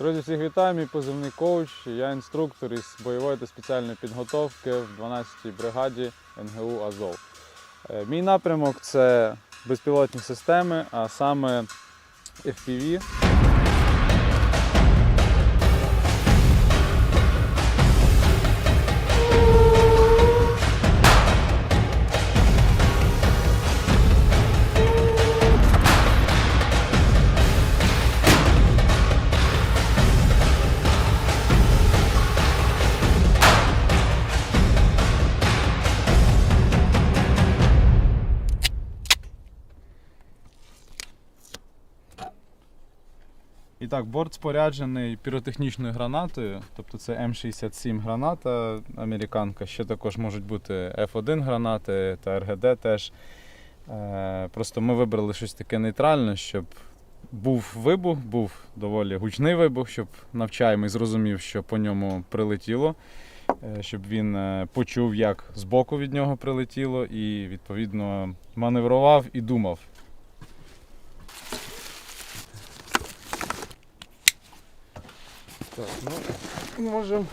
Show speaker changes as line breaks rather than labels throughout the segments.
Друзі, всіх вітаю, мій позивний коуч. Я інструктор із бойової та спеціальної підготовки в 12-й бригаді НГУ Азов. Е, Мій напрямок це безпілотні системи, а саме FPV. Так, борт споряджений піротехнічною гранатою, тобто це М67 граната американка. Ще також можуть бути F1 гранати та РГД теж. Е, Просто ми вибрали щось таке нейтральне, щоб був вибух, був доволі гучний вибух, щоб навчаємий зрозумів, що по ньому прилетіло, е, щоб він е, почув, як збоку від нього прилетіло, і відповідно маневрував і думав. Так, ну можемо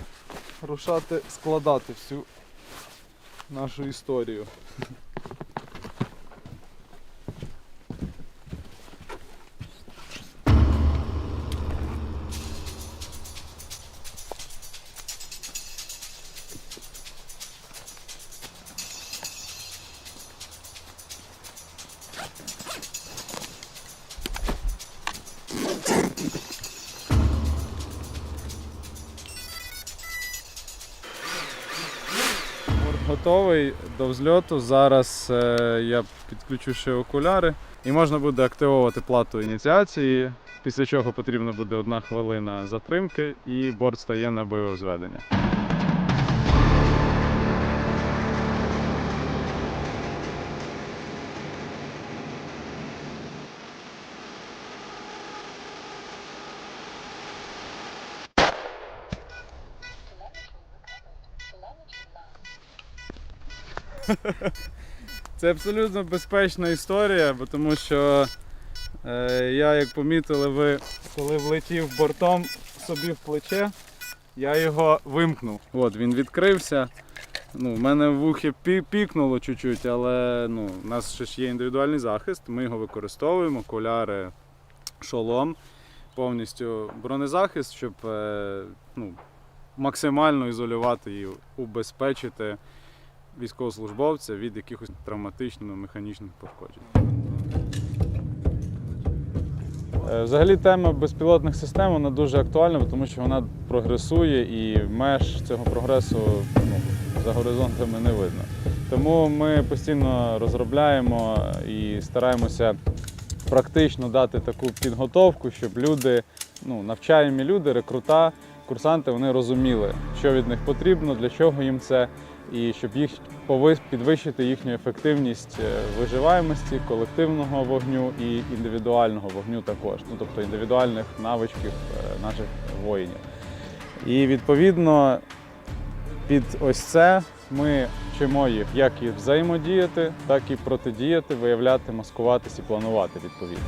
рушати складати всю нашу історію. Готовий до взльоту. Зараз е, я підключу ще окуляри і можна буде активувати плату ініціації, після чого потрібна буде одна хвилина затримки і борт стає на бойове зведення. Це абсолютно безпечна історія, бо тому що е, я, як помітили, ви коли влетів бортом собі в плече, я його вимкнув. От він відкрився. Ну, в мене в ухі пікнуло чуть-чуть, але ну, у нас ще ж є індивідуальний захист, ми його використовуємо, окуляри, шолом, повністю бронезахист, щоб е, ну, максимально ізолювати і убезпечити військовослужбовця від якихось травматичних механічних пошкоджень. Е, Взагалі тема безпілотних систем вона дуже актуальна, тому що вона прогресує і меж цього прогресу ну, за горизонтами не видно. Тому ми постійно розробляємо і стараємося практично дати таку підготовку, щоб люди, ну, навчаємі люди, рекрута, курсанти, вони розуміли, що від них потрібно, для чого їм це, і щоб їх підвищити їхню ефективність е, виживаємості, колективного вогню і індивідуального вогню також, ну тобто індивідуальних навичків е, наших воїнів. І відповідно під ось це ми вчимо їх, як і взаємодіяти, так і протидіяти, виявляти, маскуватись і планувати відповідно.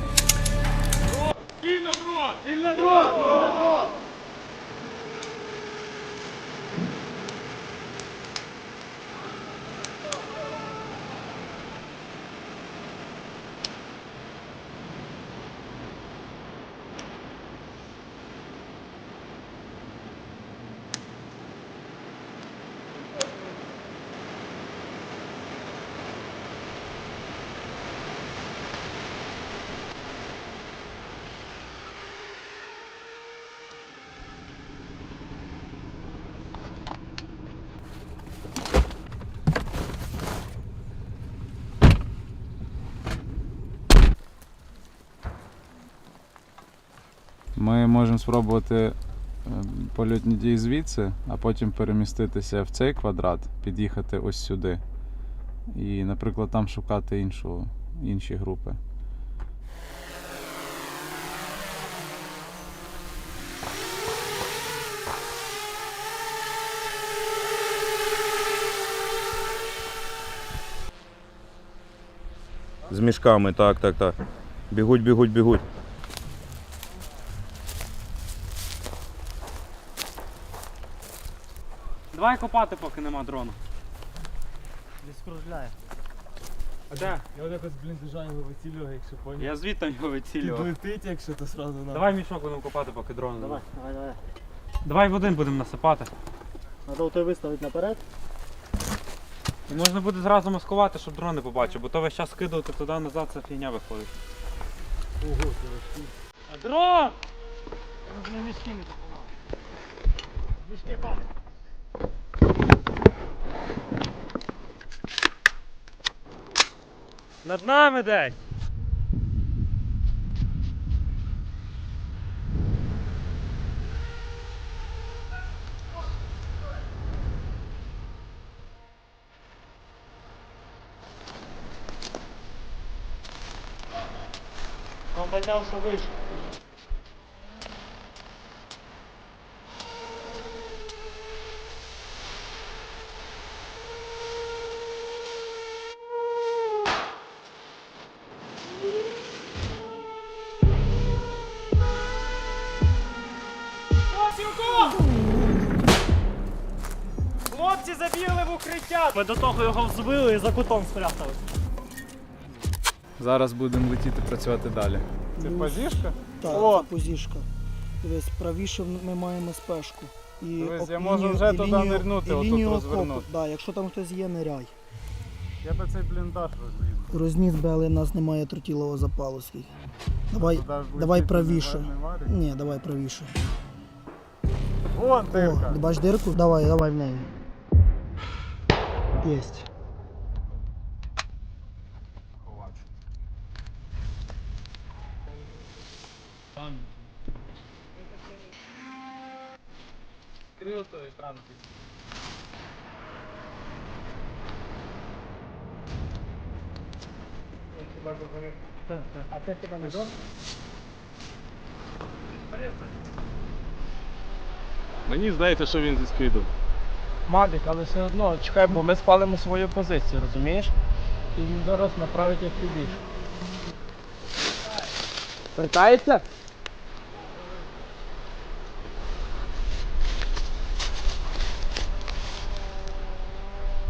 Ми можемо спробувати е, польотні дії звідси, а потім переміститися в цей квадрат, під'їхати ось сюди. І, наприклад, там шукати іншу, інші групи.
З мішками, так, так, так. Бігуть, бігуть, бігуть. Давай копати, поки нема дрону.
Десь кружляє.
А де?
Я от якось, блін, держав його вицілював, якщо поняв.
Я звідти його вицілював.
Підлетить, якщо то сразу на.
Давай мішок будемо копати, поки дрону нема.
Давай, давай, давай.
Давай в один будемо насипати.
Надо той виставити наперед.
І можна буде зразу маскувати, щоб дрон не побачив, бо то весь час скидувати туди-назад, це фігня виходить.
Ого, це важкий.
А дрон!
Не мішки не допомагав. Мішки
Над нами десь!
Он піднявся вище.
Хлопці забігли в укриття!
Ми до того його взбили і за кутом спрятали.
Зараз будемо летіти працювати далі. Це позішка?
Так,
О!
це позішка. Дивись, правіше ми маємо спешку. І
Дивись, я можу
лінію-
вже
і
туди
лінію-
нирнути,
і
отут
лінію
розвернути.
окопу. Да, якщо там хтось є, ниряй.
Я би цей бліндаж розліз.
Розніс би, але в нас немає тротілового запалу скільки. Давай, давай правіше. Ні, давай правіше.
Вон
О,
дирка.
ти бачиш дирку? Давай, давай в неї. Єсть.
Круто, екран.
А це хіба не дрон?
Мені здається, що він зі скиду.
Мавік, але все одно чекай, бо ми спалимо свою позицію, розумієш? І він зараз направить як підійш. Питається?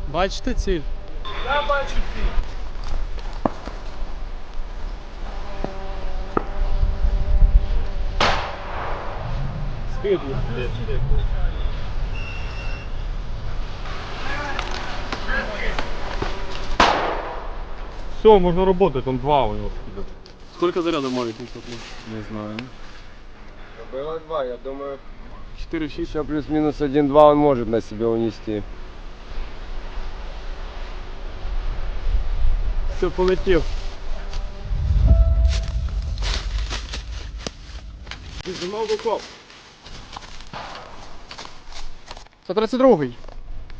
Бачите ціль?
Я бачу ціль.
Скид. Все, можно работать, он два у него скидывает. Сколько зарядов Мавик не
Не знаю.
Было два, я думаю,
4 щит.
еще плюс-минус один-два он может на себе унести.
Все, полетів. Зимов окоп.
132-й.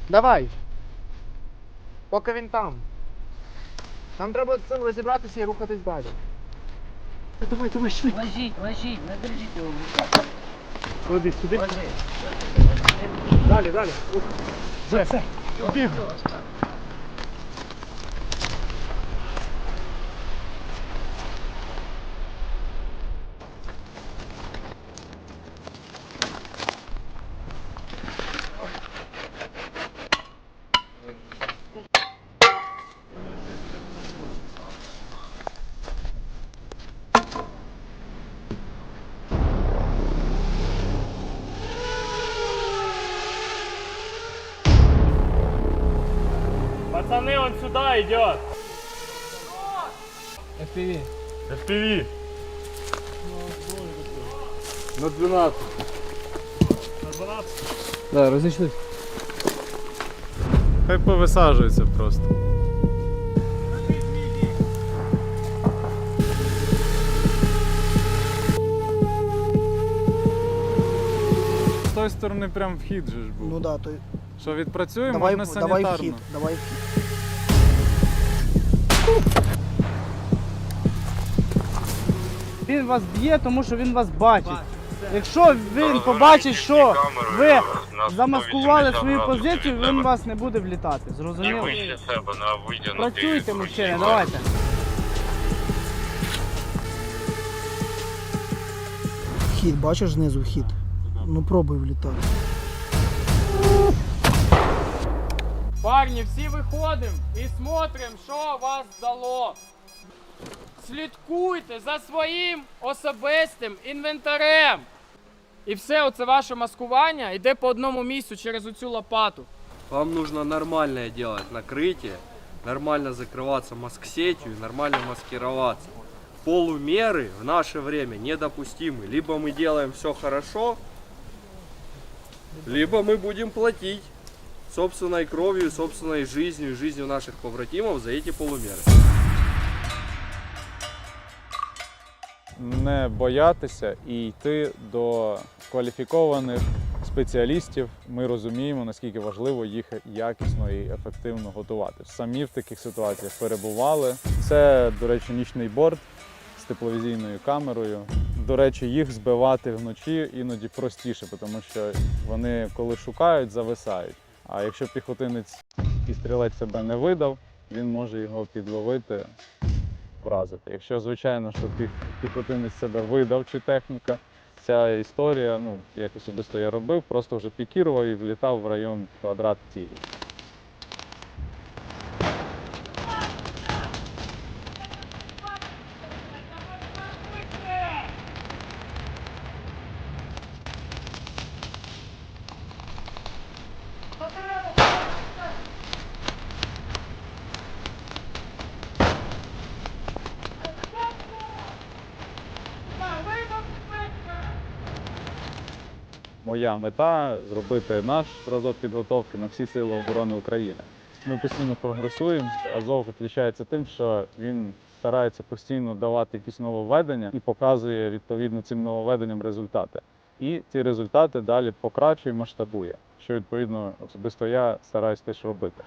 Давай. Поки він там. Нам треба з цим розібратися і рухатись далі. Давай, давай, швидко.
Ложіть, ложіть, не держіть його.
Клади сюди.
Далі, далі. Все, все. Біг. Пацаны, он сюда идет. FPV.
FPV. На 12.
Да, розійшлись.
Хай повисаджується просто. З тої сторони прям вхід же ж був.
Ну да, то
Що відпрацює,
давай,
можна
давай
санітарно.
вхід, давай вхід.
Він вас б'є, тому що він вас бачить. Якщо він побачить, що ви замаскували свою позицію, він вас не буде влітати. Зрозуміло? Працюйте, мужчини, давайте.
Вхід, бачиш знизу вхід? Ну пробуй влітати.
Парні, всі виходимо і смотримо, що вас дало. Слідкуйте за своїм особистим інвентарем. І все, оце ваше маскування йде по одному місцю через оцю лопату.
Вам нужно нормальное делать накрытие, нормально закрываться маск-сетью и нормально маскироваться. Полумеры в наше время недопустимы. Либо мы делаем все хорошо, либо мы будем платить собственной кровью, собственной жизнью и жизнью наших побратимов за эти полумеры.
не боятися і йти до кваліфікованих спеціалістів. Ми розуміємо, наскільки важливо їх якісно і ефективно готувати. Самі в таких ситуаціях перебували. Це, до речі, нічний борт з тепловізійною камерою. До речі, їх збивати вночі іноді простіше, тому що вони, коли шукають, зависають. А якщо піхотинець і стрілець себе не видав, він може його підловити вразити. Якщо, звичайно, що піхотинець себе видав чи техніка, ця історія, ну, як особисто я робив, просто вже пікірував і влітав в район квадрат цілі. Моя мета зробити наш зразок підготовки на всі сили оборони України. Ми постійно прогресуємо. Азов відрізняється тим, що він старається постійно давати якісь нововведення і показує відповідно цим нововведенням результати. І ці результати далі покращує, масштабує, що відповідно особисто я стараюсь теж робити.